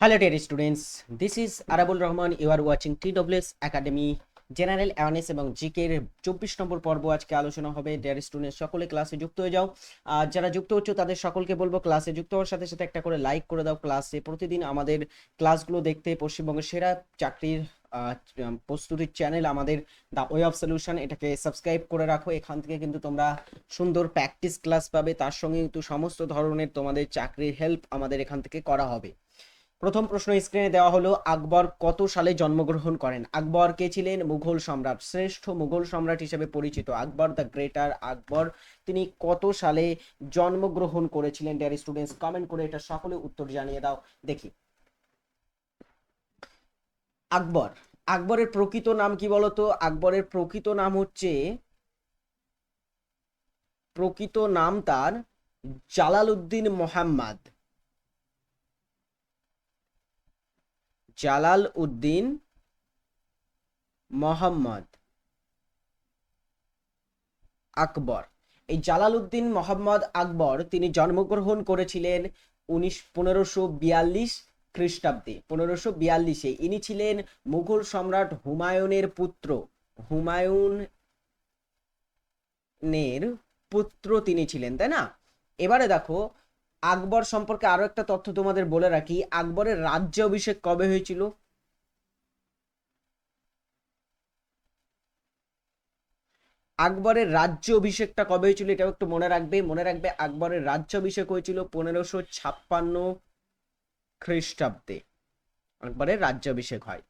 Hello dear students, this is Arabul Rahman. You are watching TWS Academy. General awareness এবং জিকের চব্বিশ নম্বর পর্ব আজকে আলোচনা হবে। ডিয়ার স্টুডেন্ট সকলে ক্লাসে যুক্ত হয়ে যাও। আর যারা যুক্ত হচ্ছে তাদের সকলকে বলব ক্লাসে যুক্ত হওয়ার সাথে সাথে একটা করে লাইক করে দাও। ক্লাসে প্রতিদিন আমাদের ক্লাসগুলো দেখতে পশ্চিমবঙ্গের সেরা চাকরির প্রস্তুতির চ্যানেল আমাদের দ্য ওয়ে অফ সলিউশন এটাকে সাবস্ক্রাইব করে রাখো। এখান থেকে কিন্তু তোমরা সুন্দর প্র্যাকটিস ক্লাস পাবে। তার সঙ্গে কিন্তু সমস্ত ধরনের তোমাদের চাকরির হেল্প আমাদের এখান থেকে করা হবে। প্রথম প্রশ্ন স্ক্রিনে দেওয়া হলো, আকবর কত সালে জন্মগ্রহণ করেন? আকবর কে ছিলেন? মুঘল সম্রাট, শ্রেষ্ঠ মুঘল সম্রাট হিসেবে পরিচিত আকবর দ্য গ্রেটার আকবর। তিনি কত সালে জন্মগ্রহণ করেছিলেন? ডিয়ার স্টুডেন্টস কমেন্ট করে এটা সকলে উত্তর জানিয়ে দাও। দেখি। আকবর। আকবরের প্রকৃত নাম কি বলতো? আকবরের প্রকৃত নাম হচ্ছে, প্রকৃত নাম তার জালালউদ্দিন মোহাম্মদ। জালাল উদ্দিন মোহাম্মদ আকবর। এই জালাল উদ্দিন মোহাম্মদ আকবর তিনি জন্মগ্রহণ করেছিলেন উনিশ, পনেরোশো বিয়াল্লিশ খ্রিস্টাব্দে। পনেরোশো বিয়াল্লিশে। ইনি ছিলেন মুঘল সম্রাট হুমায়ুনের পুত্র। হুমায়ুনের পুত্র তিনি ছিলেন, তাই না? এবারে দেখো আকবর সম্পর্কে আরও একটা তথ্য তোমাদের বলে রাখি। আকবরের রাজ্য অভিষেক কবে হয়েছিল? আকবরের রাজ্য অভিষেকটা কবে হয়েছিল এটাও একটু মনে রাখবে। মনে রাখবে আকবরের রাজ্য অভিষেক হয়েছিল পনেরোশো ছাপ্পান্ন খ্রিস্টাব্দে। আকবরের রাজ্য অভিষেক হয়।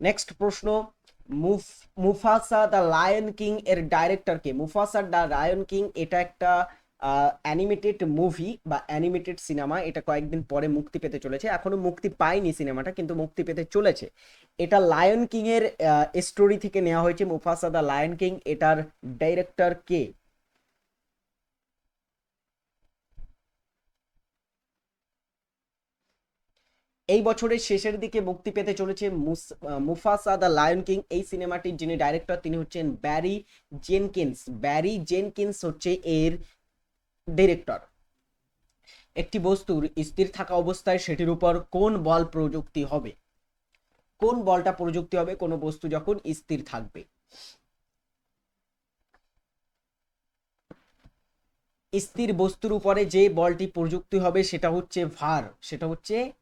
নেক্সট প্রশ্ন, মুফ, মুফাসা দ্য লায়ন কিং এর ডাইরেক্টর কে? মুফাসা দ্য লায়ন কিং এটা একটা অ্যানিমেটেড মুভি বা অ্যানিমেটেড সিনেমা এটা কয়েকদিন পরে মুক্তি পেতে চলেছে। এখনও মুক্তি পায়নি সিনেমাটা কিন্তু মুক্তি পেতে চলেছে। এটা লায়ন কিং এর স্টোরি থেকে নেওয়া হয়েছে মুফাসা দ্য লায়ন কিং এটার ডাইরেক্টর কে? এই বছরের শেষের দিকে মুক্তি পেতে চলেছে মুফাসা দ্য লায়ন কিং এই সিনেমাটির যিনি ডাইরেক্টর তিনি হচ্ছেন ব্যারি জেনকিন্স ব্যারি জেনকিন্স হচ্ছে এর ডিরেক্টর। একটি বস্তুর স্থির থাকা অবস্থায় সেটির উপর কোন বল প্রযুক্তি হবে? কোন বলটা প্রযুক্তি হবে? কোনো বস্তু যখন স্থির থাকবে। স্থির বস্তুর উপরে যে বলটি প্রযুক্তি হবে সেটা হচ্ছে ভার। সেটা হচ্ছে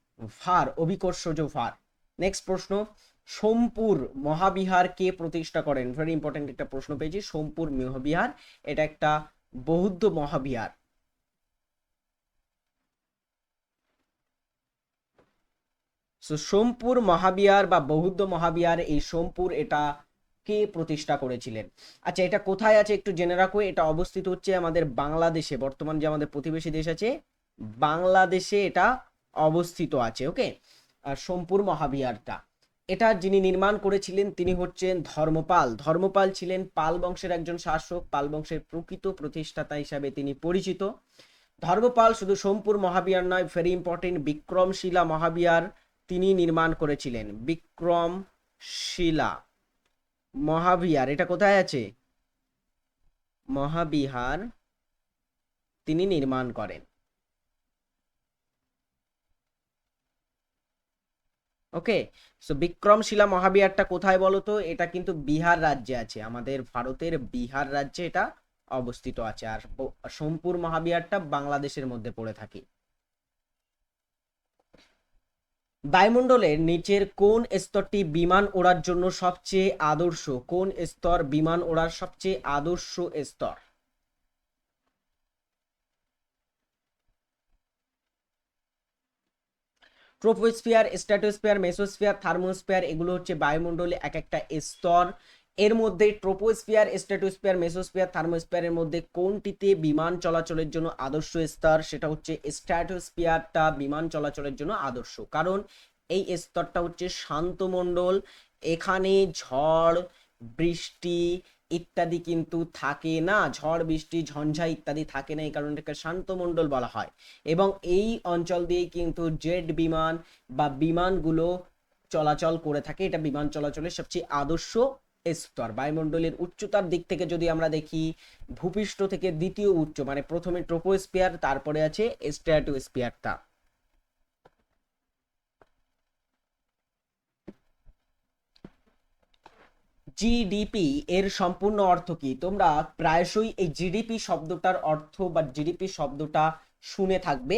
ভার, অভিকর্ষজ ভার। নেক্সট প্রশ্ন, সোমপুর মহাবিহার কে প্রতিষ্ঠা করেন। ভেরি ইম্পর্টেন্ট একটা প্রশ্ন পেয়েছি, সোমপুর মহাবিহার। এটা একটা বৌদ্ধ মহাবিহার। সো সোমপুর মহাবিহার বা বৌদ্ধ মহাবিহার, এই সোমপুর এটা কে প্রতিষ্ঠা করেছিলেন। আচ্ছা এটা কোথায় আছে একটু জেনে রাখো, এটা অবস্থিত হচ্ছে আমাদের বাংলাদেশে, বর্তমান যে আমাদের প্রতিবেশী দেশ আছে, বাংলাদেশে এটা অবস্থিত আছে ওকে আর সোমপুর মহাবিহারটা। এটা যিনি নির্মাণ করেছিলেন, তিনি হচ্ছেন ধর্মপাল। ধর্মপাল ছিলেন পাল বংশের একজন শাসক, পাল বংশের প্রকৃত প্রতিষ্ঠাতা হিসাবে তিনি পরিচিত। ধর্মপাল শুধু সোমপুর মহাবিহার নয় ভেরি ইম্পর্টেন্ট বিক্রমশিলা মহাবিহার তিনি নির্মাণ করেছিলেন। বিক্রমশিলা মহাবিহার, এটা কোথায় আছে? মহাবিহার তিনি নির্মাণ করেন। ওকে সো বিক্রমশিলা মহাবিহারটা কোথায় বলো তো এটা কিন্তু বিহার রাজ্যে আছে। আমাদের ভারতের বিহার রাজ্যে এটা অবস্থিত আছে। আর সোমপুর মহাবিহারটা বাংলাদেশের মধ্যে পড়ে থাকে। বায়ুমণ্ডলের নিচের কোন স্তরটি বিমান ওড়ার জন্য সবচেয়ে আদর্শ? কোন স্তর বিমান ওড়ার সবচেয়ে আদর্শ স্তর? ট্রোপোস্ফিয়ার স্ট্র্যাটোস্ফিয়ার মেসোস্ফিয়ার থার্মোস্ফিয়ার এগুলো হচ্ছে বায়ুমণ্ডলে এক একটা স্তর। এর মধ্যে ট্রোপোস্ফিয়ার স্ট্র্যাটোস্ফিয়ার মেসোস্ফিয়ার থার্মোস্ফিয়ারের মধ্যে কোনটিতে বিমান চলাচলের জন্য আদর্শ স্তর? সেটা হচ্ছে স্ট্র্যাটোস্ফিয়ারটা বিমান চলাচলের জন্য আদর্শ। কারণ এই স্তরটা হচ্ছে শান্তমণ্ডল। এখানে ঝড়, বৃষ্টি ইত্যাদি কিন্তু থাকে না, ঝড়, বৃষ্টি, ঝঞ্ঝা ইত্যাদি থাকে না, এই কারণে এটাকে শান্তমণ্ডল বলা হয়। এবং এই অঞ্চল দিয়েই কিন্তু জেট বিমান বা বিমানগুলো চলাচল করে থাকে। এটা বিমান চলাচলের সবচেয়ে আদর্শ স্তর। বায়ুমণ্ডলের উচ্চতার দিক থেকে যদি আমরা দেখি, ভূপৃষ্ঠ থেকে দ্বিতীয় উচ্চ মানে প্রথমে ট্রোপোস্ফিয়ার, তারপরে আছে স্ট্র্যাটোস্ফিয়ারটা। জিডিপি এর সম্পূর্ণ অর্থ কি? তোমরা প্রায়শই এই জিডিপি শব্দটার অর্থ বা জিডিপি শব্দটা শুনে থাকবে।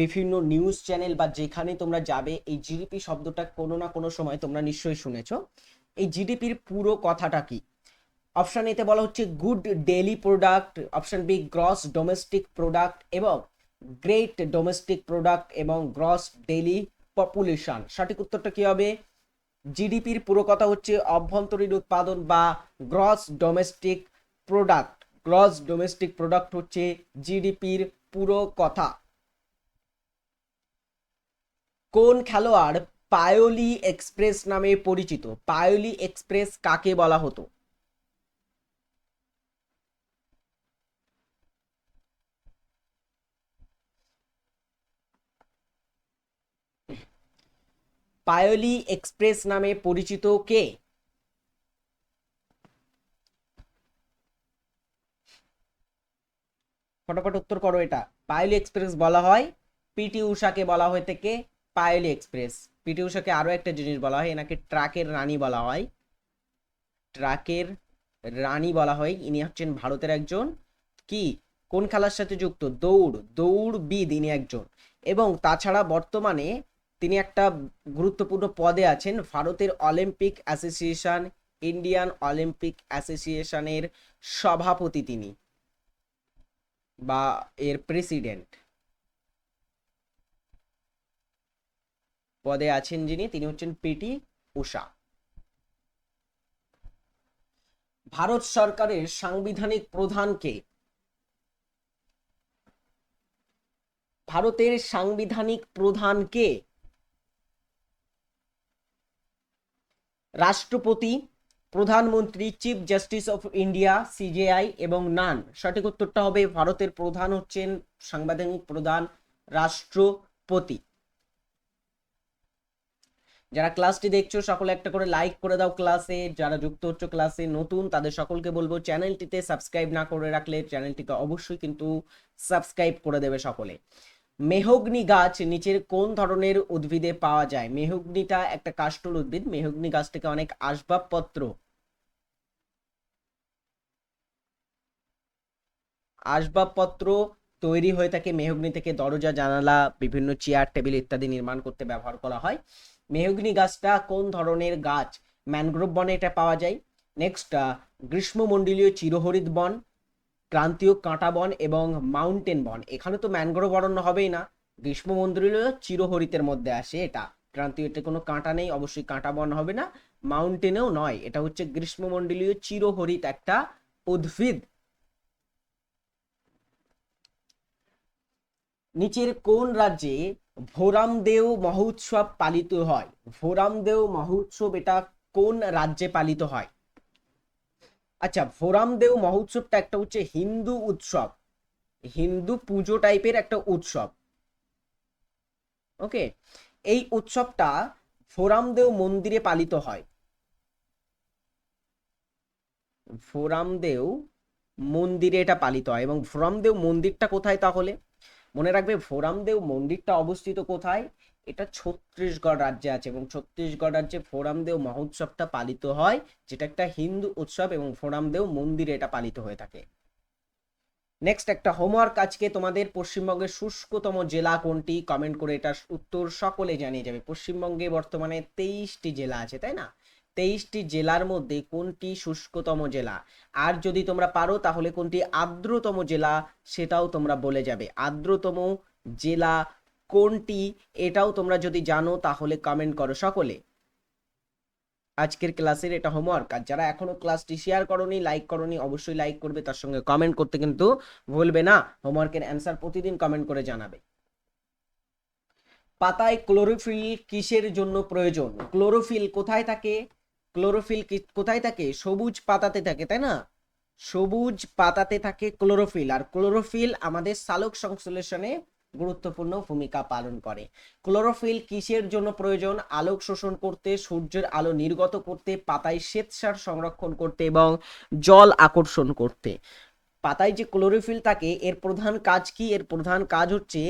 বিভিন্ন নিউজ চ্যানেল বা যেখানে তোমরা যাবে, এই জিডিপি শব্দটা কোনো না কোনো সময় তোমরা নিশ্চয়ই শুনেছ। এই জিডিপির পুরো কথাটা কি? অপশন এতে বলা হচ্ছে good daily product option B gross domestic product এবং গ্রেট ডোমেস্টিক প্রোডাক্ট এবং গ্রস ডেইলি পপুলেশন সঠিক উত্তরটা কি হবে? জিডিপির পুরো কথা হচ্ছে অভ্যন্তরীণ উৎপাদন বা gross domestic product gross domestic product হচ্ছে জিডিপির পুরো কথা। কোন খেলোয়াড় পায়োলি এক্সপ্রেস নামে পরিচিত? পায়োলি এক্সপ্রেস কাকে বলা হতো? পায়োলি এক্সপ্রেস নামে পরিচিত কে? ফটাফট উত্তর করো এটা। পায়োলি এক্সপ্রেস বলা হয়। পিটি উষাকে বলা হয়ে থেকে পায়োলি এক্সপ্রেস। পিটি উষাকে আরও একটা জিনিস বলা হয়, এনাকে ট্রাকের রানী বলা হয়। ট্রাকের রানী বলা হয়। ইনি হচ্ছেন ভারতের একজন কি? কোন খেলার সাথে যুক্ত? দৌড়। দৌড়বিদ ইনি একজন। এবং তাছাড়া বর্তমানে তিনি একটা গুরুত্বপূর্ণ পদে আছেন। ভারতের অলিম্পিক অ্যাসোসিয়েশন, ইন্ডিয়ান অলিম্পিক অ্যাসোসিয়েশনের সভাপতি তিনি বা এর প্রেসিডেন্ট। পদে আছেন যিনি, তিনি হচ্ছেন পিটি উষা। ভারত সরকারের সাংবিধানিক প্রধানকে ভারতের সাংবিধানিক প্রধানকে রাষ্ট্রপতি, প্রধানমন্ত্রী chief justice of India CJI এবং নান। সঠিক উত্তরটা হবে ভারতের প্রধান হচ্ছেন সাংবিধানিক প্রধান রাষ্ট্রপতি। যারা ক্লাসটি দেখছ, সকলে একটা করে লাইক করে দাও ক্লাসে। যারা যুক্ত হচ্ছে ক্লাসে নতুন, তাদের সকলকে বলব চ্যানেলটিতে সাবস্ক্রাইব না করে রাখলে চ্যানেলটিকে অবশ্যই কিন্তু সাবস্ক্রাইব করে দেবে সকলে। মেহগ্নি গাছ নিচের কোন ধরনের উদ্ভিদে পাওয়া যায়? মেহগ্নিটা একটা কাষ্ঠল উদ্ভিদ। মেহগ্নি গাছ থেকে অনেক আসবাবপত্র। আসবাবপত্র তৈরি হয়ে থাকে মেহগ্নি থেকে। দরজা, জানালা, বিভিন্ন চেয়ার, টেবিল ইত্যাদি নির্মাণ করতে ব্যবহার করা হয়। মেহগ্নি গাছটা কোন ধরনের গাছ? ম্যানগ্রোভ বনে এটা পাওয়া যায়। নেক্সট গ্রীষ্মমণ্ডলীয় চিরহরিত বন। ক্রান্তীয় কাঁটা বন এবং মাউন্টেন বন। এখানে তো ম্যানগ্রোভ অরণ্য হবেই না। গ্রীষ্মমণ্ডলীয় চিরহরিতের মধ্যে আসে এটা। ক্রান্তীয়তে কোনো কাঁটা নেই, অবশ্যই কাঁটা বন হবে না। মাউন্টেনেও নয়, এটা হচ্ছে গ্রীষ্মমণ্ডলীয় চিরহরিত একটা উদ্ভিদ। নিচের কোন রাজ্যে ভোরামদেও মহোৎসব পালিত হয়? ভোরামদেও মহোৎসব এটা কোন রাজ্যে পালিত হয়? আচ্ছা ভোরামদেও মহোৎসবটা একটা হচ্ছে হিন্দু উৎসব। হিন্দু পুজো টাইপের একটা উৎসব। ওকে? এই উৎসবটা ফোরামদেও মন্দিরে পালিত হয়। ফোরামদেও মন্দিরে এটা পালিত হয় এবং ফোরামদেও মন্দিরটা কোথায় তাহলে? মনে রাখবে ফোরামদেও মন্দিরটা অবস্থিত কোথায়? এটা ছত্তিশগড় রাজ্যে আছে এবং ছত্তিশগড় রাজ্যে ফোরামদেও মহোৎসবটা পালিত হয়, যেটা একটা হিন্দু উৎসব এবং ফোরামদেও মন্দিরে এটা পালিত হয়ে থাকে। নেক্সট একটা হোমওয়ার্ক আজকে তোমাদের পশ্চিমবঙ্গের শুষ্কতম জেলা কোনটি? কমেন্ট করে এটার উত্তর সকলে জানিয়ে যাবে। পশ্চিমবঙ্গে বর্তমানে তেইশটি জেলা আছে, তাই না? তেইশটি জেলার মধ্যে কোনটি শুষ্কতম জেলা? আর যদি তোমরা পারো, তাহলে কোনটি আর্দ্রতম জেলা সেটাও তোমরা বলে যাবে। আর্দ্রতম জেলা কোনটি এটাও তোমরা যদি জানো, তাহলে কমেন্ট করো সকলে। আজকের ক্লাসের এটা হোমওয়ার্ক আর যারা এখনও ক্লাসটি শেয়ার করনি লাইক করনি, অবশ্যই লাইক করবে, তার সঙ্গে কমেন্ট করতে কিন্তু ভুলবে না। হোমওয়ার্কের অ্যান্সার প্রতিদিন কমেন্ট করে জানাবে। পাতায় ক্লোরোফিল কিসের জন্য প্রয়োজন? ক্লোরোফিল কোথায় থাকে? ক্লোরোফিল কোথায় থাকে? সবুজ পাতাতে থাকে, তাই না? সবুজ পাতাতে থাকে ক্লোরোফিল আর ক্লোরোফিল আমাদের সালোক সংশ্লেষণে গুরুত্বপূর্ণ ভূমিকা পালন করে। ক্লোরোফিল কিসের জন্য প্রয়োজন? আলোক শোষণ করতে, সূর্যের আলো নির্গত করতে, পাতায় শ্বেতসার সংরক্ষণ করতে এবং জল আকর্ষণ করতে। পাতায় যে ক্লোরোফিল থাকে, এর প্রধান কাজ কি? এর প্রধান কাজ হচ্ছে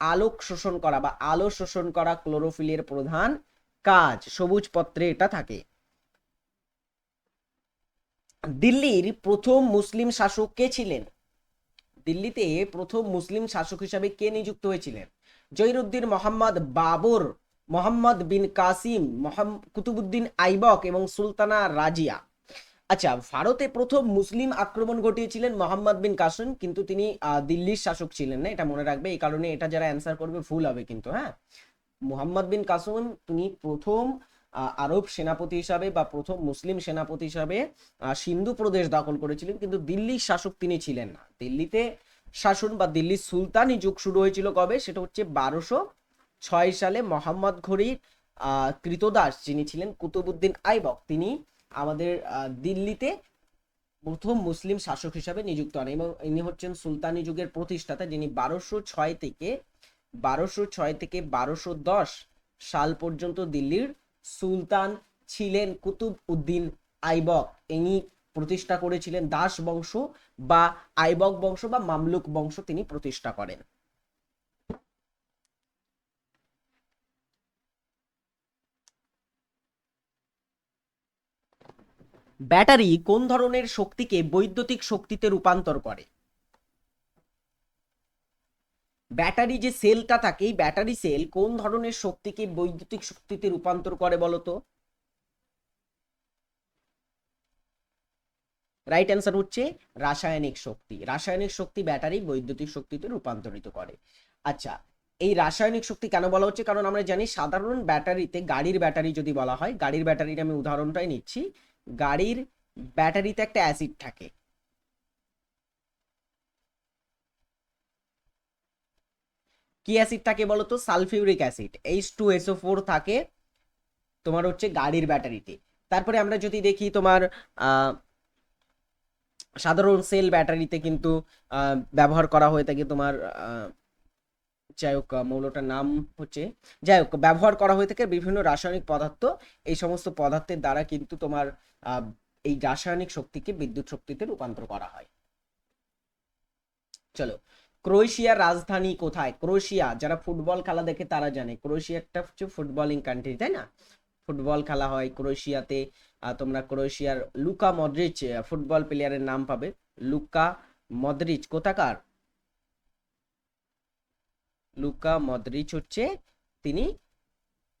আলোক শোষণ করা বা আলো শোষণ করা ক্লোরোফিলের প্রধান কাজ। সবুজ পত্রে এটা থাকে। দিল্লির প্রথম মুসলিম শাসক কে ছিলেন? দিল্লিতে প্রথম মুসলিম শাসক হিসাবে কে নিযুক্ত হয়েছিলেন? জহিরুদ্দিন মোহাম্মদ বাবর, মোহাম্মদ বিন কাসিম কুতুবুদ্দিন আইবক এবং সুলতানা রাজিয়া। আচ্ছা ভারতে প্রথম মুসলিম আক্রমণ ঘটিয়েছিলেন মোহাম্মদ বিন কাসিম, কিন্তু তিনি দিল্লির শাসক ছিলেন না, এটা মনে রাখবে। এই কারণে এটা যারা অ্যান্সার করবে, ভুল হবে কিন্তু হ্যাঁ? মোহাম্মদ বিন কাসিম, তিনি প্রথম আরব সেনাপতি হিসাবে বা প্রথম মুসলিম সেনাপতি হিসাবে সিন্ধু প্রদেশ দখল করেছিলেন, কিন্তু দিল্লির শাসক তিনি ছিলেন না। দিল্লিতে শাসন বা দিল্লির সুলতানি যুগ শুরু হয়েছিল কবে? সেটা হচ্ছে বারোশো ছয় সালে মোহাম্মদ ঘড়ির কৃতদাস যিনি ছিলেন কুতুবুদ্দিন আইবক, তিনি আমাদের দিল্লিতে প্রথম মুসলিম শাসক হিসাবে নিযুক্ত হন এবং ইনি হচ্ছেন সুলতানি যুগের প্রতিষ্ঠাতা যিনি বারোশো ছয় থেকে, বারোশো ছয় থেকে বারোশো দশ সাল পর্যন্ত দিল্লির সুলতান ছিলেন কুতুব উদ্দিন আইবক। ইনি প্রতিষ্ঠা করেছিলেন দাস বংশ বা আইবক বংশ বা মামলুক বংশ তিনি প্রতিষ্ঠা করেন। ব্যাটারি কোন ধরনের শক্তিকে বৈদ্যুতিক শক্তিতে রূপান্তর করে? ব্যাটারি যে সেলটা থাকে, এই ব্যাটারি সেল কোন ধরনের শক্তিকে বৈদ্যুতিক শক্তিতে রূপান্তর করে বলতো রাইট অ্যান্সার হচ্ছে রাসায়নিক শক্তি। রাসায়নিক শক্তি ব্যাটারি বৈদ্যুতিক শক্তিতে রূপান্তরিত করে। আচ্ছা এই রাসায়নিক শক্তি কেন বলা হচ্ছে? কারণ আমরা জানি সাধারণ ব্যাটারিতে গাড়ির ব্যাটারি যদি বলা হয়, গাড়ির ব্যাটারির আমি উদাহরণটাই নিচ্ছি, গাড়ির ব্যাটারিতে একটা অ্যাসিড থাকে। কি অ্যাসিড থাকে বলতো? Sulphuric acid H two SO four থাকে তোমার হচ্ছে গাড়ির ব্যাটারিতে তারপরে আমরা যদি দেখি তোমার সাধারণ সেল ব্যাটারিতে কিন্তু ব্যবহার করা হয়ে থাকে তোমার যাই হোক মৌলটার নাম হচ্ছে, যাই হোক, ব্যবহার করা হয়ে থাকে বিভিন্ন রাসায়নিক পদার্থ। এই সমস্ত পদার্থের দ্বারা কিন্তু তোমার এই রাসায়নিক শক্তিকে বিদ্যুৎ শক্তিতে রূপান্তর করা হয়। চলো ক্রোয়েশিয়ার রাজধানী কোথায়? ক্রোয়েশিয়া। যারা ফুটবল খেলা দেখে তারা জানে। ক্রোয়েশিয়া একটা হচ্ছে ফুটবলিং কান্ট্রি তাই না? ফুটবল খেলা হয় ক্রোয়েশিয়াতে। তোমরা ক্রোয়েশিয়ার লুকা মদ্রিচ ফুটবল প্লেয়ারের নাম পাবে। লুকা মদ্রিচ কোথাকার? লুকা মদ্রিচ হচ্ছে তিনি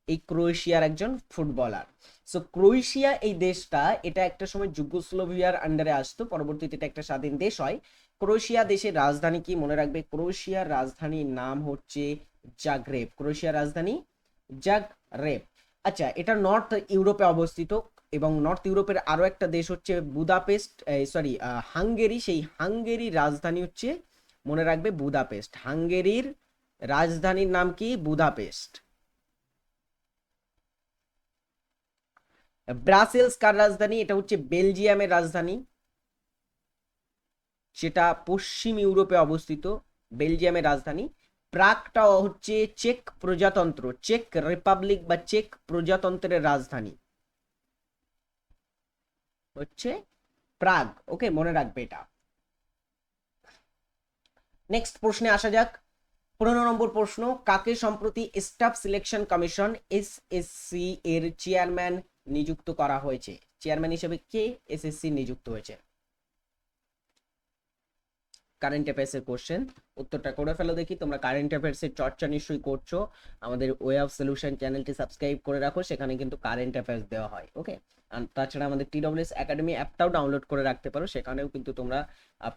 এই ক্রোয়েশিয়ার একজন ফুটবলার। সো ক্রোয়েশিয়া এই দেশটা, এটা একটা সময় যুগোস্লোভিয়ার আন্ডারে আসতো। পরবর্তীতে এটা একটা স্বাধীন দেশ হয়। ক্রোয়েশিয়া দেশের রাজধানী কি মনে রাখবে? ক্রোয়েশিয়ার রাজধানীর নাম হচ্ছে জাগ্রেব। ক্রোয়েশিয়ার রাজধানী জাগরেব। আচ্ছা এটা নর্থ ইউরোপে অবস্থিত এবং নর্থ ইউরোপের আরও একটা দেশ হচ্ছে বুদাপেস্ট সরি হাঙ্গেরি। সেই হাঙ্গেরির রাজধানী হচ্ছে, মনে রাখবে, বুদাপেস্ট। হাঙ্গেরির রাজধানীর নাম কি? বুদাপেস্ট। ব্রাসেলস কার রাজধানী? এটা হচ্ছে বেলজিয়ামের রাজধানী। সেটা পশ্চিম ইউরোপে অবস্থিত বেলজিয়ামের রাজধানী। প্রাগটা হচ্ছে চেক প্রজাতন্ত্র, চেক রিপাবলিক বা চেক প্রজাতন্ত্রের রাজধানী। হচ্ছে প্রাগ। ওকে, মনে রাখবে এটা। নেক্সট প্রশ্নে আসা যাক। পনেরো নম্বর প্রশ্ন, কাকে সম্প্রতি স্টাফ সিলেকশন কমিশন এসএসসি এর চেয়ারম্যান নিযুক্ত করা হয়েছে? চেয়ারম্যান হিসেবে কে এসএসসি নিযুক্ত হয়েছে? কারেন্ট অ্যাফেয়ার্স এর কোশ্চেন উত্তরটা করে ফেলো দেখি, তোমরা কারেন্ট অ্যাফেয়ার্স এর চর্চা নিশ্চয়ই করছ। আমাদের ওয়ে অফ সলিউশন চ্যানেলটি সাবস্ক্রাইব করে রাখো, সেখানে কিন্তু কারেন্ট অ্যাফেয়ার্স দেওয়া হয় ওকে আর তাছাড়া আমাদের টিডব্লিউএস একাডেমি অ্যাপটাও ডাউনলোড করে রাখতে পারো, সেখানেও কিন্তু তোমরা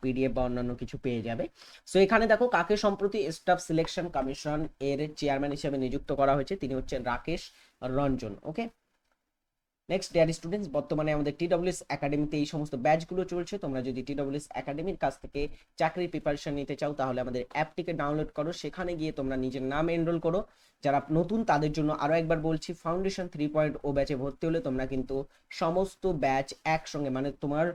পিডিএফ বা অন্যান্য কিছু পেয়ে যাবে। সো এখানে দেখো কাকে সম্প্রতি স্টাফ সিলেকশন কমিশন এর চেয়ারম্যান হিসেবে নিযুক্ত করা হয়েছে, তিনি হচ্ছেন Rakesh Ranjan okay next dear students বর্তমানে আমাদের টিডব্লিউএস একাডেমিতে এই সমস্ত ব্যাচগুলো চলছে। তোমরা যদি টিডব্লিউএস একাডেমির কাছ থেকে চাকরির প্রিপারেশন নিতে চাও, তাহলে আমাদের অ্যাপটিকে ডাউনলোড করো। সেখানে গিয়ে তোমরা নিজের নাম এনরোল করো। যারা নতুন, তাদের জন্য আরও একবার বলছি ফাউন্ডেশন থ্রি পয়েন্ট ও ব্যাচে ভর্তি হলে তোমরা কিন্তু সমস্ত ব্যাচ একসঙ্গে মানে তোমার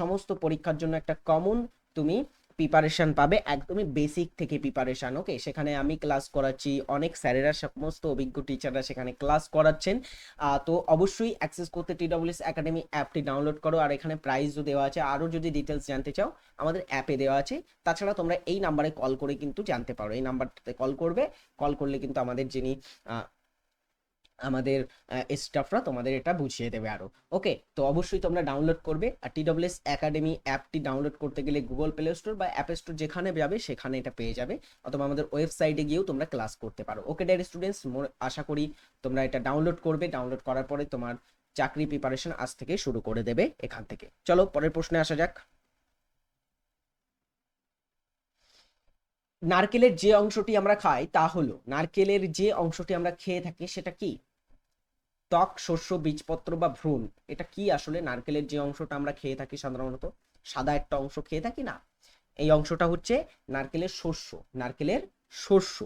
সমস্ত পরীক্ষার জন্য একটা কমন তুমি প্রিপারেশন পাবে, একদমই বেসিক থেকে প্রিপারেশন ওকে সেখানে আমি ক্লাস করাচ্ছি, অনেক স্যারেরা সমস্ত অভিজ্ঞ টিচাররা সেখানে ক্লাস করাচ্ছেন। তো অবশ্যই অ্যাক্সেস করতে টিডব্লিউএস একাডেমি অ্যাপটি ডাউনলোড করো, আর এখানে প্রাইসও দেওয়া আছে। আরও যদি ডিটেলস জানতে চাও, আমাদের অ্যাপে দেওয়া আছে। তাছাড়া তোমরা এই নাম্বারে কল করে কিন্তু জানতে পারো। এই নাম্বারটাতে কল করবে। কল করলে কিন্তু আমাদের যিনি আমাদের স্টাফরা তোমাদের এটা বুঝিয়ে দেবে আরও ওকে তো অবশ্যই তোমরা ডাউনলোড করবে। আর টি টিডব্লিউএস একাডেমি অ্যাপটি ডাউনলোড করতে গেলে গুগল প্লে স্টোর বা অ্যাপ স্টোর যেখানে যাবে, সেখানে এটা পেয়ে যাবে। অথবা আমাদের ওয়েবসাইটে গিয়েও তোমরা ক্লাস করতে পারো। ওকে ডেয়ার স্টুডেন্টস আশা করি তোমরা এটা ডাউনলোড করবে। ডাউনলোড করার পরে তোমার চাকরি প্রিপারেশন আজ থেকে শুরু করে দেবে এখান থেকে। চলো, পরের প্রশ্নে আসা যাক। নারকেলের যে অংশটি আমরা খাই তা হলো, নারকেলের যে অংশটি আমরা খেয়ে থাকি সেটা কি? ত্বক, শস্য, বীজপত্র বা ভ্রূণ, এটা কি আসলে? নারকেলের যে অংশটা আমরা খেয়ে থাকি সাধারণত, সাদা একটা অংশ খেয়ে থাকি না? এই অংশটা হচ্ছে নারকেলের শস্য নারকেলের শস্য।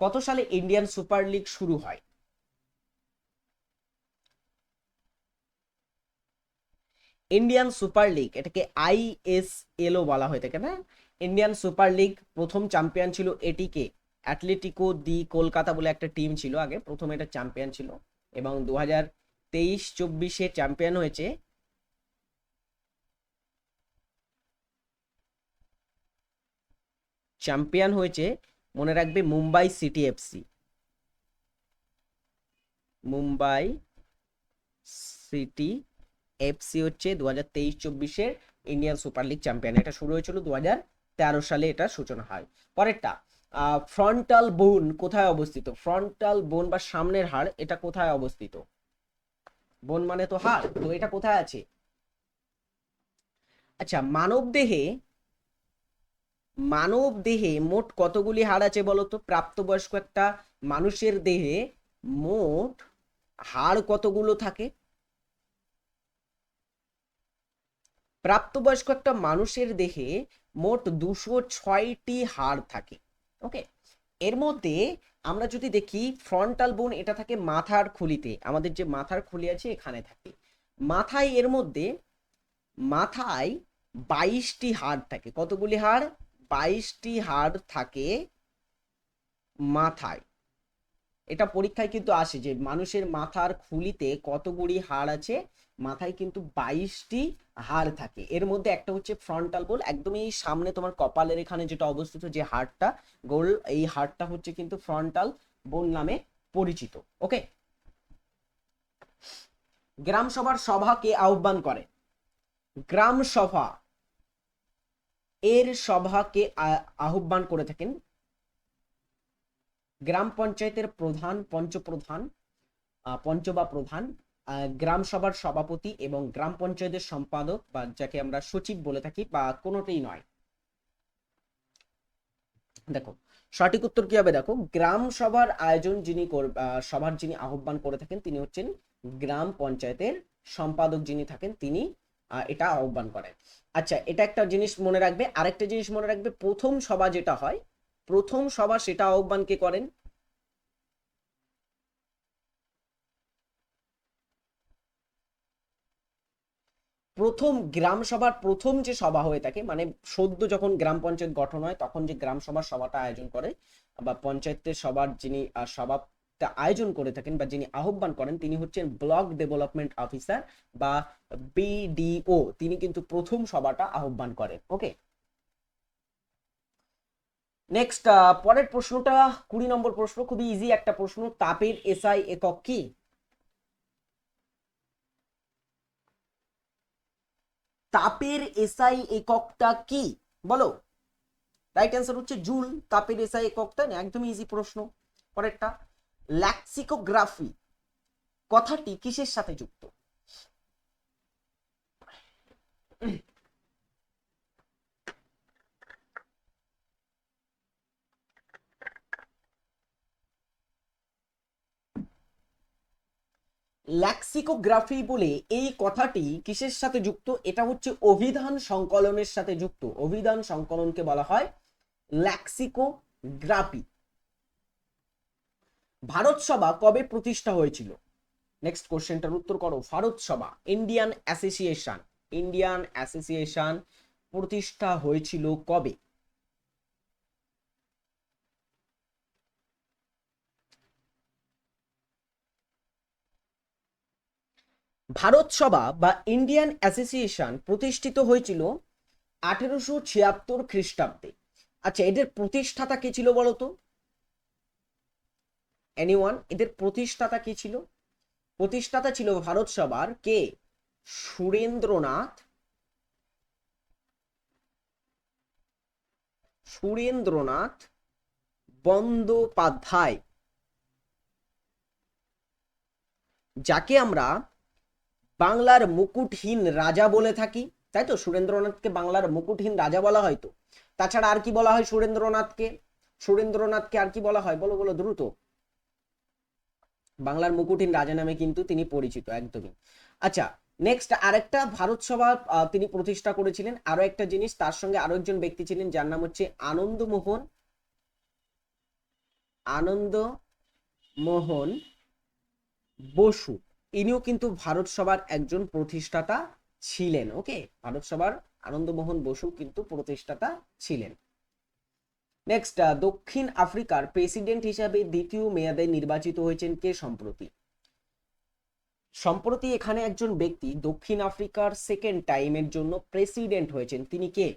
কত সালে ইন্ডিয়ান সুপার লিগ শুরু হয়? ইন্ডিয়ান সুপার লিগ, এটাকে আইএসএলও বলা হয়ে থাকে না? ইন্ডিয়ান সুপার লিগ প্রথম চ্যাম্পিয়ন ছিল এটিকে অ্যাটলেটিকো দি কলকাতা বলে একটা টিম ছিল আগে, প্রথমে এটা চ্যাম্পিয়ন ছিল। এবং দু হাজার তেইশ চব্বিশে চ্যাম্পিয়ন হয়েছে চ্যাম্পিয়ন হয়েছে, মনে রাখবে Mumbai City FC. Mumbai City FC হচ্ছে দু হাজার তেইশ চব্বিশের ইন্ডিয়ান সুপার লিগ চ্যাম্পিয়ন এটা শুরু হয়েছিল দু হাজার তেরো সালে, এটা সূচনা হয়। পরেরটা ফ্রন্টাল বোন কোথায় অবস্থিত? ফ্রন্টাল বোন বা সামনের হাড়, এটা কোথায় অবস্থিত? বোন মানে তো হাড়, তো এটা কোথায় আছে? আচ্ছা মানব দেহে মানব দেহে মোট কতগুলি হাড় আছে বলতো? প্রাপ্তবয়স্ক একটা মানুষের দেহে মোট হাড় কতগুলো থাকে? প্রাপ্তবয়স্ক একটা মানুষের দেহে মোট দুশো ছয়টি হাড় থাকে। ওকে এর মধ্যে আমরা যদি দেখি ফ্রন্টাল বোন এটা থাকে মাথার খুলিতে, আমাদের যে মাথার খুলি আছে এখানে থাকে। মাথায় এর মধ্যে, মাথায় বাইশটি হাড় থাকে। কতগুলি হাড়? বাইশটি হাড় থাকে মাথায়। এটা পরীক্ষায় কিন্তু আসে যে মানুষের মাথার খুলিতে কতগুলি হাড় আছে, মাথায় কিন্তু বাইশটি হাড় থাকে। এর মধ্যে একটা হচ্ছে ফ্রন্টাল বোল একদমই সামনে তোমার কপালের এখানে যেটা অবস্থিত যে হাড়টা গোল এই হাড়টা হচ্ছে কিন্তু ফ্রন্টাল বোন নামে পরিচিত ওকে গ্রাম সভার সভাকে আহ্বান করে? গ্রাম সভা, এর সভাকে আহ্বান করে থাকেন গ্রাম পঞ্চায়েতের প্রধান, পঞ্চপ্রধান পঞ্চ বা প্রধান গ্রাম সভার সভাপতি এবং গ্রাম পঞ্চায়েতের সম্পাদক বা যাকে আমরা সচিব বলে থাকি বা কোনোটাই নয়। দেখো, সঠিক উত্তর কি হবে? দেখো, গ্রাম সভার আয়োজন যিনি সভার যিনি আহ্বান করে থাকেন তিনি হচ্ছেন গ্রাম পঞ্চায়েতের সম্পাদক যিনি থাকেন তিনি এটা আহ্বান করেন। আচ্ছা এটা একটা জিনিস মনে রাখবে। আরেকটা জিনিস মনে রাখবে, প্রথম সভা যেটা হয় প্রথম সভা সেটা আহ্বান কে করেন? প্রথম গ্রাম সভার প্রথম যে সভা হয়ে থাকে মানে সদ্য যখন গ্রাম পঞ্চায়েত গঠন হয়, তখন যে গ্রাম সভার সভাটা আয়োজন করে, বা পঞ্চায়েতের সবার যিনি সভা আয়োজন করে থাকেন, বা যিনি আহ্বান করেন, তিনি হচ্ছেন ব্লক ডেভেলপমেন্ট অফিসার বা বিডিও তিনি কিন্তু প্রথম সভাটা আহ্বান করেন ওকে নেক্সট পরের প্রশ্নটা কুড়ি নম্বর প্রশ্ন, খুবই ইজি একটা প্রশ্ন, তাপের এসআই একক কি? তাপের এসআই এককটা কি? বলো। রাইট অ্যান্সার হচ্ছে জুল, তাপের এসআই এককটা একদম ইজি প্রশ্ন। পরেরটা, ল্যাক্সিকোগ্রাফি, কথাটি কিসের সাথে যুক্ত? ল্যাক্সিকোগ্রাফি বলে এই কথাটি কিসের সাথে যুক্ত? এটা হচ্ছে অভিধান সংকলনের সাথে যুক্ত। অভিধান সংকলনকে বলা হয় ল্যাক্সিকোগ্রাফি। ভারত সভা কবে প্রতিষ্ঠা হয়েছিল? নেক্সট কোশ্চেনটার উত্তর করো। ভারত সভা ইন্ডিয়ান অ্যাসোসিয়েশন ইন্ডিয়ান অ্যাসোসিয়েশন প্রতিষ্ঠা হয়েছিল কবে? ভারত সভা বা ইন্ডিয়ান অ্যাসোসিয়েশন প্রতিষ্ঠিত হয়েছিল আঠেরোশো ছিয়াত্তর খ্রিস্টাব্দে। আচ্ছা এদের প্রতিষ্ঠাতা কে ছিল বলতো এনিওয়ান এদের প্রতিষ্ঠাতা কি ছিল? প্রতিষ্ঠাতা ছিল ভারত সভার কে? সুরেন্দ্রনাথ। সুরেন্দ্রনাথ বন্দ্যোপাধ্যায়। যাকে আমরা বাংলার মুকুটহীন রাজা বলে থাকি, তাই তো? সুরেন্দ্রনাথকে বাংলার মুকুটহীন রাজা বলা হয় তো। তাছাড়া আর কি বলা হয় সুরেন্দ্রনাথকে? সুরেন্দ্রনাথকে আর কি বলা হয়? বলো বলো, দ্রুত। বাংলার মুকুটহীন রাজা নামে কিন্তু তিনি পরিচিত, একদমই। আচ্ছা নেক্সট আরেকটা ভারত সভা তিনি প্রতিষ্ঠা করেছিলেন। আরও একটা জিনিস, তার সঙ্গে আরও একজন ব্যক্তি ছিলেন, যার নাম হচ্ছে আনন্দমোহন। আনন্দ মোহন বসু। ইনিও কিন্তু ভারত সভার একজন প্রতিষ্ঠাতা ছিলেন, ওকে? ভারত সভার আনন্দমোহন বসু কিন্তু প্রতিষ্ঠাতা ছিলেন। নেক্সট দক্ষিণ আফ্রিকার প্রেসিডেন্ট হিসাবে দ্বিতীয় মেয়াদে নির্বাচিত হয়েছেন কে সম্প্রতি? সম্প্রতি এখানে একজন ব্যক্তি দক্ষিণ আফ্রিকার সেকেন্ড টাইমের জন্য প্রেসিডেন্ট হয়েছেন। তিনি কে?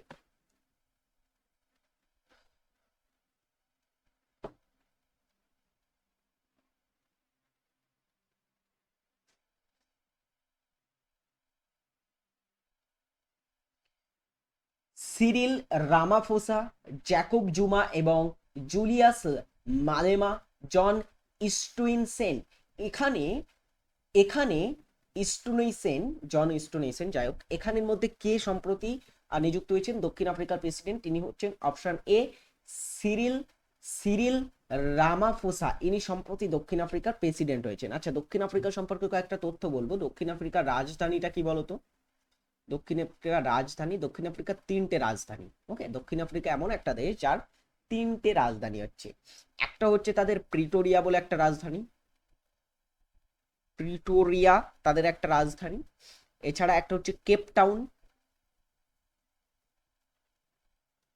সিরিল রামাফোসা, জ্যাকব জুমা এবং জুলিয়াস মালেমা, জন ইস্টুইনসেন। এখানে এখানে ইস্টুনেইসেন জন ইস্টুনেইসেন যাই হোক, এখানের মধ্যে কে সম্প্রতি নিযুক্ত হয়েছেন? দক্ষিণ আফ্রিকার প্রেসিডেন্ট, তিনি হচ্ছেন option A, Cyril Cyril Ramaphosa. ইনি সম্প্রতি দক্ষিণ আফ্রিকার প্রেসিডেন্ট হয়েছেন। আচ্ছা দক্ষিণ আফ্রিকা সম্পর্কে কয়েকটা তথ্য বলব। দক্ষিণ আফ্রিকার রাজধানীটা কি বলতো? দক্ষিণ আফ্রিকার রাজধানী, দক্ষিণ আফ্রিকার তিনটে রাজধানী। ওকে দক্ষিণ আফ্রিকা এমন একটা দেশ যার তিনটে রাজধানী হচ্ছে। একটা হচ্ছে তাদের প্রিটোরিয়া বলে একটা রাজধানী। প্রিটোরিয়া তাদের একটা রাজধানী। এছাড়া একটা হচ্ছে কেপ টাউন।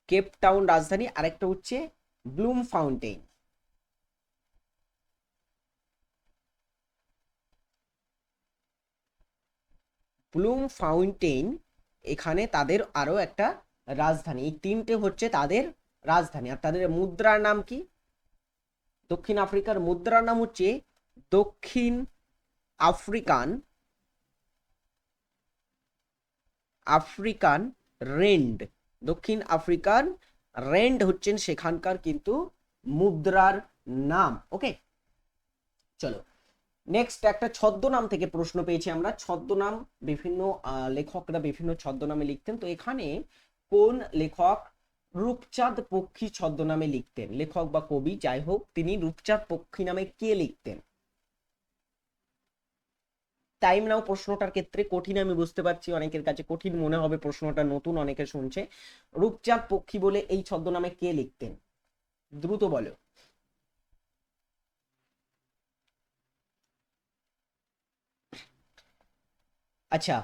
কেপ টাউন রাজধানী। আরেকটা হচ্ছে ব্লুম ফাউন্টেন ব্লুম ফাউন্টেন এখানে তাদের আরও একটা রাজধানী। এই তিনটে হচ্ছে তাদের রাজধানী। আর তাদের মুদ্রার নাম কি? দক্ষিণ আফ্রিকার মুদ্রার নাম হচ্ছে দক্ষিণ আফ্রিকান আফ্রিকান রেন্ড। দক্ষিণ আফ্রিকান রেন্ড হচ্ছেন সেখানকার কিন্তু মুদ্রার নাম। ওকে? চলো। নেক্সট একটা ছদ্মনাম থেকে প্রশ্ন পেয়েছি আমরা। ছদ্মনাম, বিভিন্ন লেখকরা বিভিন্ন ছদ্মনামে লিখতেন। তো এখানে কোন লেখক রূপচাঁদ পক্ষী ছদ্মনামে লিখতেন? লেখক বা কবি, যাই হোক, তিনি রূপচাঁদ পক্ষী নামে কে লিখতেন? টাইম নাও প্রশ্নটার ক্ষেত্রে কঠিন, আমি বুঝতে পারছি, অনেকের কাছে কঠিন মনে হবে প্রশ্নটা, নতুন অনেকে শুনছে। রূপচাঁদ পক্ষী বলে এই ছদ্মনামে কে লিখতেন? দ্রুত বলো। আচ্ছা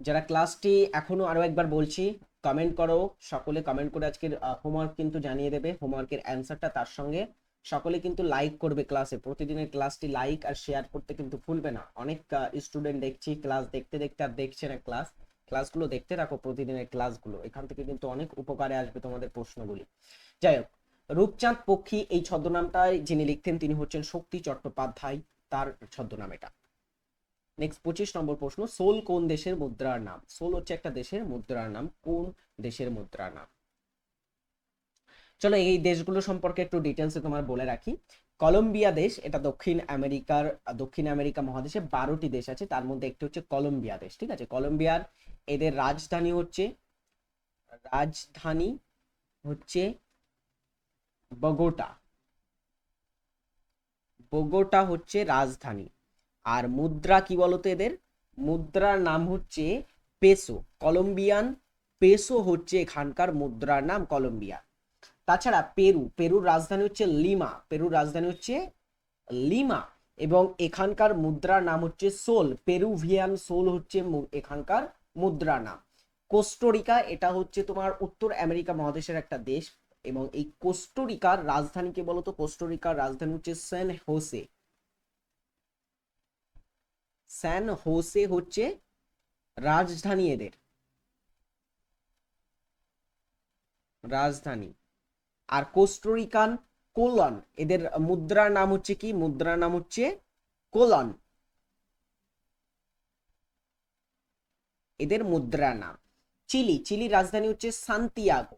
যারা ক্লাসটি এখনও আরও একবার বলছি কমেন্ট করো। সকলে কমেন্ট করে আজকের হোমওয়ার্ক কিন্তু জানিয়ে দেবে। হোমওয়ার্কের অ্যান্সারটা তার সঙ্গে। সকলে কিন্তু লাইক করবে ক্লাসে প্রতিদিনের ক্লাসটি লাইক আর শেয়ার করতে কিন্তু ভুলবে না। অনেক স্টুডেন্ট দেখছি ক্লাস দেখতে দেখতে আর দেখছে না ক্লাস ক্লাসগুলো দেখতে রাখো প্রতিদিনের ক্লাসগুলো এখান থেকে কিন্তু অনেক উপকারে আসবে তোমাদের প্রশ্নগুলি। যাই হোক, রূপচাঁদ পক্ষী এই ছদ্মনামটায় যিনি লিখতেন তিনি হচ্ছেন শক্তি চট্টোপাধ্যায়। তার ছদ্মনাম এটা। নেক্সট পঁচিশ নম্বর প্রশ্ন, সোল কোন দেশের মুদ্রার নাম? সোল হচ্ছে একটা দেশের মুদ্রার নাম, কোন দেশের মুদ্রার নাম? চলো এই দেশগুলো সম্পর্কে একটু ডিটেলসে তোমার বলে রাখি। কলম্বিয়া দেশ, এটা দক্ষিণ আমেরিকার, দক্ষিণ আমেরিকা মহাদেশে বারোটি দেশ আছে, তার মধ্যে একটি হচ্ছে কলম্বিয়া দেশ, ঠিক আছে? কলম্বিয়ার এদের রাজধানী হচ্ছে রাজধানী হচ্ছে বগোটা। বগোটা হচ্ছে রাজধানী। আর মুদ্রা কি বলতো এদের? মুদ্রার নাম হচ্ছে পেসো। কলম্বিয়ান পেসো হচ্ছে এখানকার মুদ্রার নাম কলম্বিয়া। তাছাড়া পেরু, পেরুর রাজধানী হচ্ছে লিমা, পেরুর রাজধানী হচ্ছে লিমা এবং এখানকার মুদ্রার নাম হচ্ছে সোল, পেরুভিয়ান সোল হচ্ছে এখানকার মুদ্রা নাম। কোস্টোরিকা, এটা হচ্ছে তোমার উত্তর আমেরিকা মহাদেশের একটা দেশ এবং এই কোস্টোরিকার রাজধানী কে বলতো, কোস্টোরিকার রাজধানী হচ্ছে সেন হোসে। স্যান হোসে হচ্ছে রাজধানী এদের। রাজধানী। আর কোস্টোরিকান কোলন, এদের মুদ্রার নাম হচ্ছে কি? মুদ্রার নাম হচ্ছে কোলন। এদের মুদ্রার নাম। চিলি, চিলির রাজধানী হচ্ছে সান্তিয়াগো।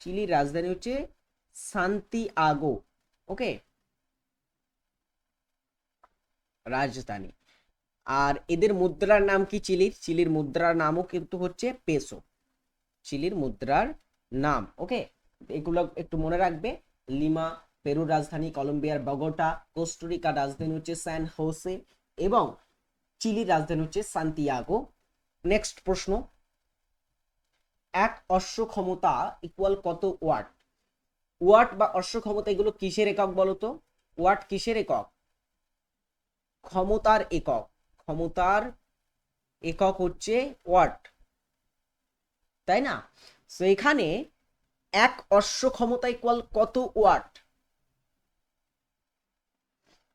চিলির রাজধানী হচ্ছে সান্তিয়াগো। ওকে? রাজধানী। আর এদের মুদ্রার নাম কি চিলির? চিলির মুদ্রার নামও কিন্তু হচ্ছে পেসো। চিলির মুদ্রার নাম, ওকে? এগুলো একটু মনে রাখবে। লিমা, পেরুর রাজধানী, কলম্বিয়ার বগোটা কোস্টোরিকার রাজধানী হচ্ছে স্যান হোসে এবং চিলির রাজধানী হচ্ছে সান্তিয়াগো। নেক্সট প্রশ্ন। এক অশ্ব ক্ষমতা ইকুয়াল কত ওয়াট? ওয়াট বা অশ্ব ক্ষমতা এগুলো কিসের একক বলতো? ওয়াট কিসের একক? ক্ষমতার একক। ক্ষমতার একক হচ্ছে ওয়াট, তাই না? তো এখানে এক অশ্ব ক্ষমতা ইকুয়াল কত ওয়াট?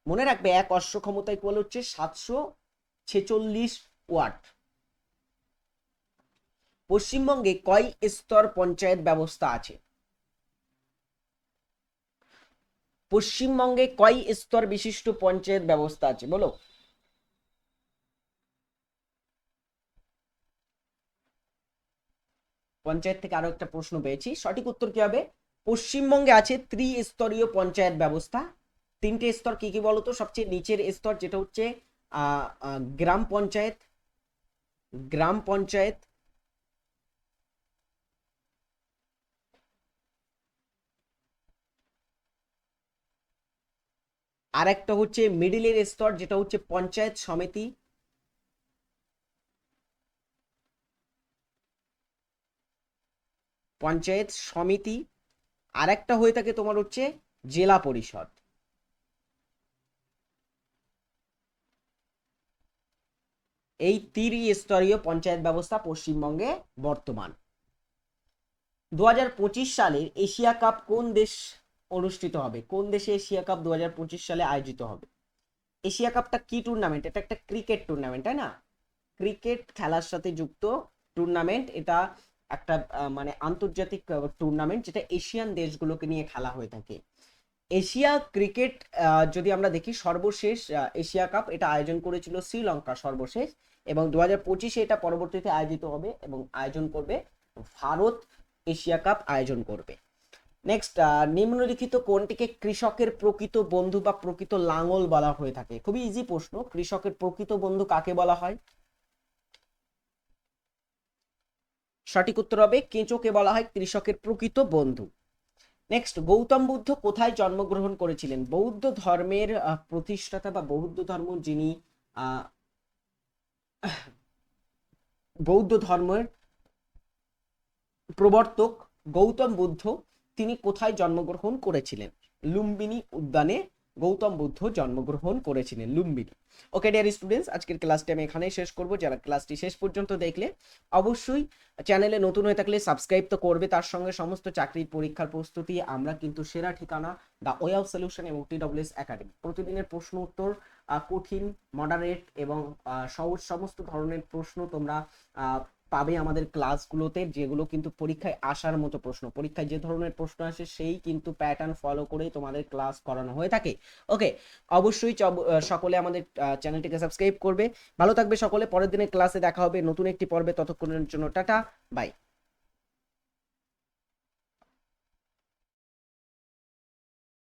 মনে রাখবে, এক অশ্ব ক্ষমতা ইকুয়াল হচ্ছে সাতশো ছেচল্লিশ ওয়াট। পশ্চিমবঙ্গে কয় স্তর পঞ্চায়েত ব্যবস্থা আছে? পশ্চিমবঙ্গে কয় স্তর বিশিষ্ট পঞ্চায়েত ব্যবস্থা আছে, বলো? পঞ্চায়েত থেকে আরও একটা প্রশ্ন পেয়েছি। সঠিক উত্তর কি হবে? পশ্চিমবঙ্গে আছে ত্রিস্তরীয় পঞ্চায়েত ব্যবস্থা। তিনটে স্তর কি কি বলতো? সবচেয়ে নিচের স্তর যেটা হচ্ছে গ্রাম পঞ্চায়েত গ্রাম পঞ্চায়েত আর একটা হচ্ছে মিডিলের স্তর, যেটা হচ্ছে পঞ্চায়েত সমিতি। পঞ্চায়েত সমিতি। আর একটা হয়ে থাকে তোমার হচ্ছে জেলা পরিষদ। এই ত্রিস্তরীয় পঞ্চায়েত ব্যবস্থা পশ্চিমবঙ্গে বর্তমান। দু হাজার পঁচিশ সালের এশিয়া কাপ কোন দেশ অনুষ্ঠিত হবে। কোন দেশে এশিয়া কাপ দু হাজার পঁচিশ সালে আয়োজিত হবে? এশিয়া কাপটা কি টুর্নামেন্ট এটা একটা ক্রিকেট টুর্নামেন্ট তাই না? ক্রিকেট খেলার সাথে যুক্ত টুর্নামেন্ট এটা একটা মানে আন্তর্জাতিক টুর্নামেন্ট যেটা এশিয়ান দেশগুলোকে নিয়ে খেলা হয়ে থাকে। এশিয়া ক্রিকেট যদি আমরা দেখি, সর্বশেষ এশিয়া কাপ এটা আয়োজন করেছিল শ্রীলঙ্কা সর্বশেষ এবং দু হাজার পঁচিশে এটা পরবর্তীতে আয়োজিত হবে এবং আয়োজন করবে ভারত এশিয়া কাপ আয়োজন করবে। নেক্সট নিম্নলিখিত কোনটিকে কৃষকের প্রকৃত বন্ধু বা প্রকৃত লাঙল বলা হয়ে থাকে? খুবই ইজি প্রশ্ন। কৃষকের প্রকৃত বন্ধু কাকে বলা হয়? সঠিক উত্তর হবে কেঁচোকে বলা হয় কৃষকের প্রকৃত বন্ধু। নেক্সট গৌতম বুদ্ধ কোথায় জন্মগ্রহণ করেছিলেন? বৌদ্ধ ধর্মের প্রতিষ্ঠাতা বা বৌদ্ধ ধর্ম যিনি বৌদ্ধ ধর্মের প্রবর্তক গৌতম বুদ্ধ তিনি কোথায় জন্মগ্রহণ করেছিলেন? লুম্বিনী উদ্যানে গৌতম বুদ্ধ জন্মগ্রহণ করেছিলেন, লুম্বিনী। ওকে ডিয়ার স্টুডেন্টস আজকের ক্লাসটি আমি এখানেই শেষ করব। যারা ক্লাসটি শেষ পর্যন্ত দেখলে অবশ্যই চ্যানেলে নতুন হয়ে থাকলে সাবস্ক্রাইব তো করবে। তার সঙ্গে সমস্ত চাকরির পরীক্ষার প্রস্তুতি, আমরা কিন্তু সেরা ঠিকানা দ্য ওয়ে অফ সলিউশন এবং টিডব্লিউএস একাডেমি প্রতিদিনের প্রশ্ন উত্তর কঠিন মডারেট এবং সহজ সমস্ত ধরনের প্রশ্ন তোমরা পাবে আমাদের ক্লাসগুলোতে যেগুলো কিন্তু পরীক্ষায় আসার মতো প্রশ্ন। পরীক্ষায় যে ধরনের প্রশ্ন আসে সেই কিন্তু প্যাটার্ন ফলো করেই তোমাদের ক্লাস করানো হয়ে থাকে। ওকে অবশ্যই সকলে আমাদের চ্যানেলটিকে সাবস্ক্রাইব করবে। ভালো থাকবে সকলে, পরের দিনের ক্লাসে দেখা হবে নতুন একটি পর্বে। ততক্ষণের জন্য টাটা বাই